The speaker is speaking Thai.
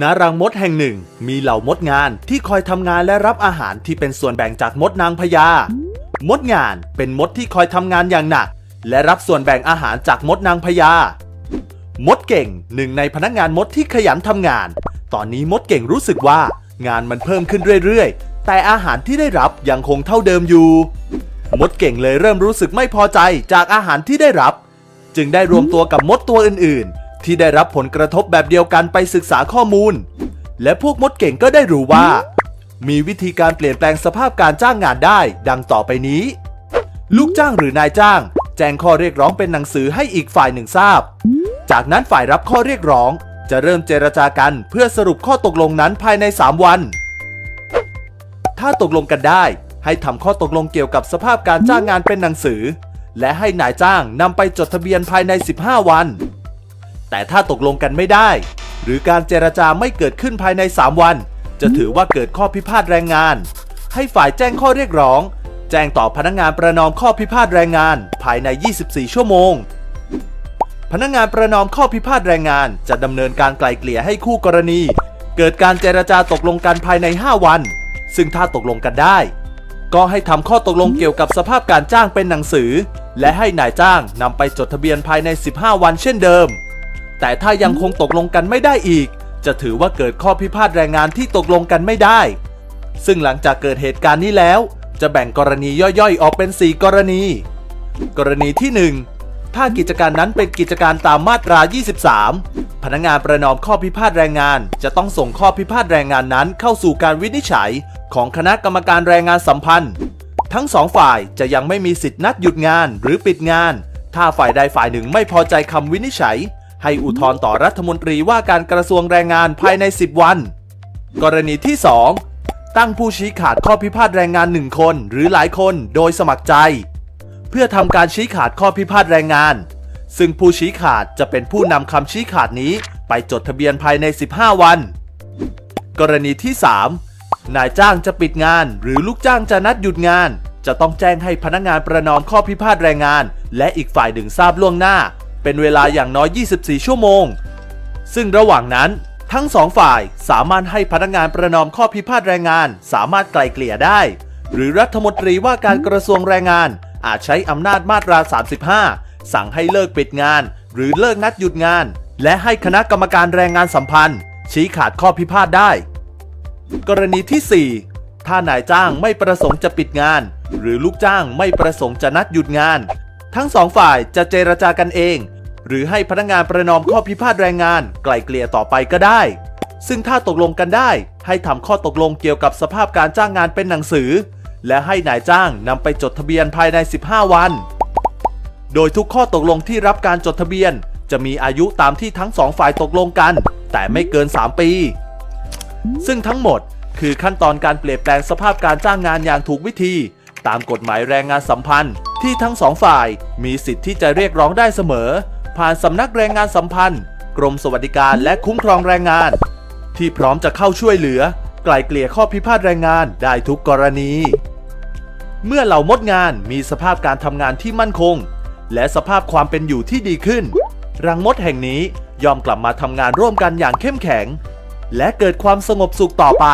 ณรังมดแห่งหนึ่ง มีเหล่ามดงานที่คอยทำงานและรับอาหารที่เป็นส่วนแบ่งจากมดนางพญามดงานเป็นมดที่คอยทำงานอย่างหนัก และรับส่วนแบ่งอาหารจากมดนางพญามดเก่งหนึ่งในพนักงานมดที่ขยันทำงาน ตอนนี้มดเก่งรู้สึกว่า งานมันเพิ่มขึ้นเรื่อยๆ แต่อาหารที่ได้รับยังคงเท่าเดิมอยู่ มดเก่งเลยเริ่มรู้สึกไม่พอใจจากอาหารที่ได้รับ จึงได้รวมตัวกับมดตัวอื่นๆ ที่ได้รับผลกระทบแบบเดียวกันไปศึกษาข้อมูล และพวกมดเก่งก็ได้รู้ว่า มีวิธีการเปลี่ยนแปลงสภาพการจ้างงานได้ ดังต่อไปนี้ ลูกจ้างหรือนายจ้าง แจ้งข้อเรียกร้องเป็นหนังสือให้อีกฝ่ายหนึ่งทราบ จากนั้นฝ่ายรับข้อเรียกร้อง จะเริ่มเจรจากันเพื่อสรุปข้อตกลงนั้นภายใน 3 วัน ถ้าตกลงกันได้ ให้ทำข้อตกลงเกี่ยวกับสภาพการจ้างงานเป็นหนังสือ และให้นายจ้างนำไปจดทะเบียนภายใน 15 วัน แต่ถ้าตกลงกันไม่ได้ หรือการเจรจาไม่เกิดขึ้นภายใน 3 วัน จะถือว่าเกิดข้อพิพาทแรงงาน ให้ฝ่ายแจ้งข้อเรียกร้อง แจ้งต่อพนักงานประนอมข้อพิพาทแรงงาน ภายใน 24 ชั่วโมง พนักงานประนอมข้อพิพาทแรงงาน จะดำเนินการไกล่เกลี่ยให้คู่กรณี เกิดการเจรจาตกลงกันภายใน 5 วัน ซึ่งถ้าตกลงกันได้ ก็ให้ทำข้อตกลงเกี่ยวกับสภาพการจ้างเป็นหนังสือ และให้นายจ้างนำไปจดทะเบียนภายใน 15 วันเช่นเดิม แต่ถ้ายังคงตกลงกันไม่ได้อีก จะถือว่าเกิดข้อพิพาทแรงงานที่ตกลงกันไม่ได้ ซึ่งหลังจากเกิดเหตุการณ์นี้แล้ว จะแบ่งกรณีย่อยๆ ออกเป็น 4 กรณี กรณีที่ 1 ถ้ากิจการนั้นเป็นกิจการตามมาตรา 23 พนักงานประนอมข้อพิพาทแรงงาน จะต้องส่งข้อพิพาทแรงงานนั้นเข้าสู่การวินิจฉัย ของคณะกรรมการแรงงานสัมพันธ์ ทั้งสองฝ่ายจะยังไม่มีสิทธินัดหยุดงานหรือปิดงาน ถ้าฝ่ายใดฝ่ายหนึ่งไม่พอใจคำวินิจฉัย ให้อุทธรณ์ต่อรัฐมนตรีว่าการกระทรวงแรงงานภายใน 10 วัน กรณีที่ 2 ตั้งผู้ชี้ขาดข้อพิพาทแรงงาน 1 คนหรือหลายคนโดยสมัครใจ เพื่อทำการชี้ขาดข้อพิพาทแรงงาน ซึ่งผู้ชี้ขาดจะเป็นผู้นำคำชี้ขาดนี้ไปจดทะเบียนภายใน 15 วัน กรณีที่ 3 นายจ้างจะปิดงาน หรือลูกจ้างจะนัดหยุดงาน จะต้องแจ้งให้พนักงานประนอมข้อพิพาทแรงงาน และอีกฝ่ายหนึ่งทราบล่วงหน้า เป็นเวลาอย่างน้อย 24 ชั่วโมง ซึ่งระหว่างนั้นทั้งสองฝ่ายสามารถให้พนักงานประนอมข้อพิพาทแรงงาน สามารถไกล่เกลี่ยได้ หรือรัฐมนตรีว่าการกระทรวงแรงงาน อาจใช้อำนาจมาตรา 35 สั่งให้เลิกปิดงาน หรือเลิกนัดหยุดงาน และให้คณะกรรมการแรงงานสัมพันธ์ ชี้ขาดข้อพิพาทได้ กรณีที่ 4 ถ้านายจ้างไม่ประสงค์จะปิดงาน หรือลูกจ้างไม่ประสงค์จะนัดหยุดงาน ทั้งสองฝ่ายจะเจรจากันเอง หรือให้พนักงานประนอมข้อพิพาทแรงงานไกลเกลี่ยต่อไปก็ได้ ซึ่งถ้าตกลงกันได้ ให้ทำข้อตกลงเกี่ยวกับสภาพการจ้างงานเป็นหนังสือ และให้นายจ้างนำไปจดทะเบียนภายใน 15 วัน โดยทุกข้อตกลงที่รับการจดทะเบียน จะมีอายุตามที่ทั้งสองฝ่ายตกลงกัน แต่ไม่เกิน 3 ปี ซึ่งทั้งหมดคือขั้นตอนการเปลี่ยนแปลงสภาพการจ้างงานอย่างถูกวิธี ตามกฎหมายแรงงานสัมพันธ์ ที่ทั้งสองฝ่ายมีสิทธิ์ที่จะเรียกร้องได้เสมอ ผ่านสำนักแรงงานสัมพันธ์ กรมสวัสดิการและคุ้มครองแรงงาน ที่พร้อมจะเข้าช่วยเหลือ ไกล่เกลี่ยข้อพิพาทแรงงานได้ทุกกรณี เมื่อเหล่ามดงานมีสภาพการทำงานที่มั่นคง และสภาพความเป็นอยู่ที่ดีขึ้น รังมดแห่งนี้ยอมกลับมาทำงานร่วมกันอย่างเข้มแข็ง และเกิดความสงบสุขต่อไป